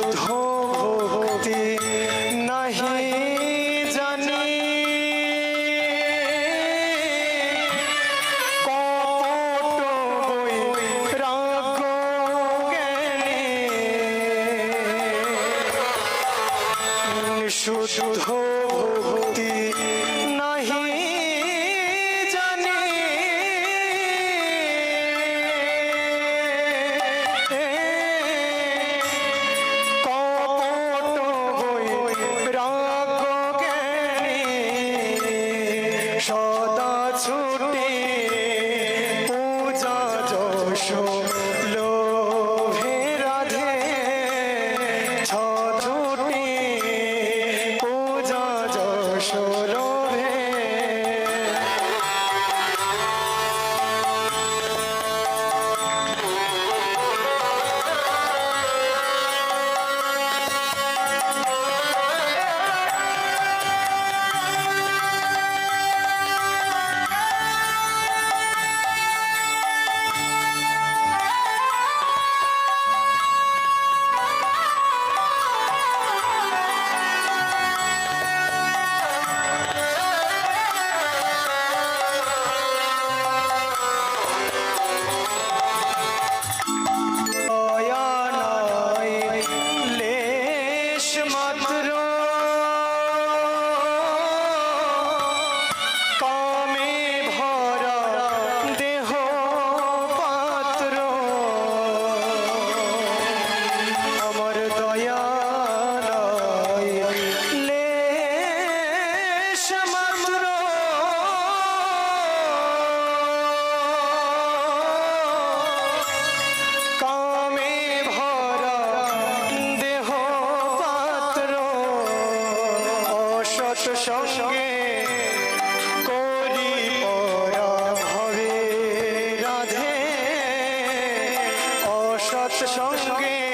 ভক্তি নাহি জানি। শুধু show. সৎ সঙ্গে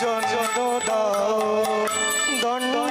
জন্য দাও দণ্ড